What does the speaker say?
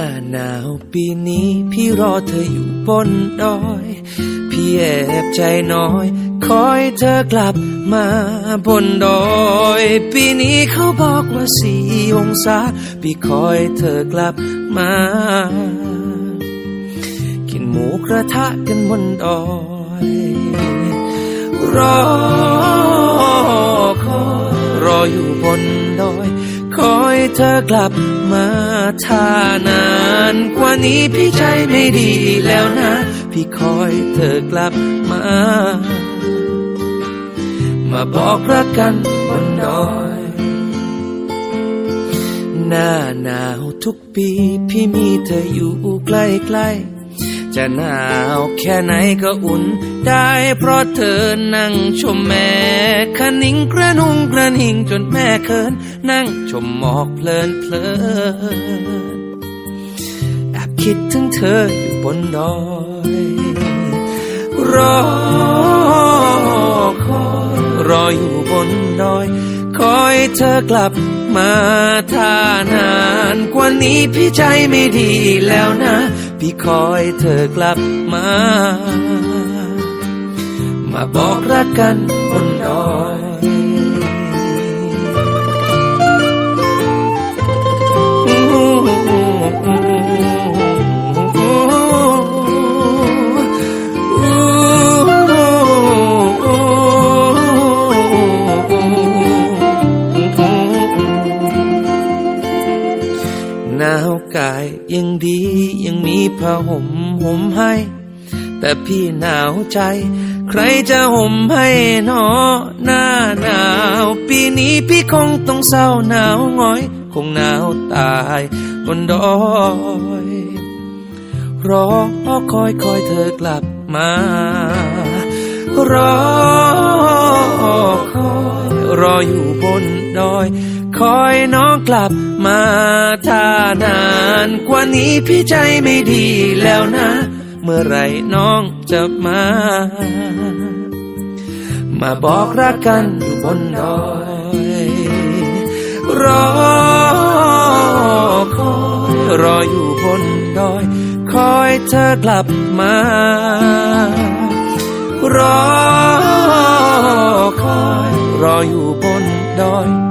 าหนาวปีนี้พี่รอเธออยู่บนดอย พี่แอบใจน้อย คอยเธอกลับมาบนดอย ปีนี้เขาบอกว่าสี่องศา พี่คอยเธอกลับมา กินหมูกระทะกันบนดอย รอ อยรออยู่บนดอย คอยเธอกลับมาถ้านานกว่านี้พี่ใจไม่ดีแล้วนะ พี่คอยเธอกลับมา มาบอกรักกันบนดอย หน้าหนาวทุกปี พี่มีเธออยู่ใกล้ๆ จะหนาวแค่ไหนก็อุ่นได้เพราะเธอนั่งชมแม่คะนิงกระนุงกระนิงจนแม่เคิน นั่งชมหมอกเพลินเพลินแอบคิดถึงเธออยู่บนดอยรอคอยรออยู่บนดอย คอยเธอกลับมาถ้านาน กว่านี้พี่ใจไม่ดีแล้วนะ พี่คอยเธอกลับมา มาบอกรักกันบนดอย หนาวกายยังดียังมีผ้าห่มห่มให้ แต่พี่หนาวใจ ใครจะห่มให้หนอหน้าหนาว ปีนี้พี่คงต้องเศร้าหนาวหงอย คงหนาวตายบนดอยรอคอยคอยเธอกลับมารอคอย รออยู่บนดอย คอยน้องกลับมาถ้านานกว่านี้พี่ใจไม่ดีแล้วนะ เมื่อไหรน้องจะมา มาบอกรักกันอยู่บนดอย รอคอยรออยู่บนดอย คอยเธอกลับมา รอ อยรออยู่บนดอย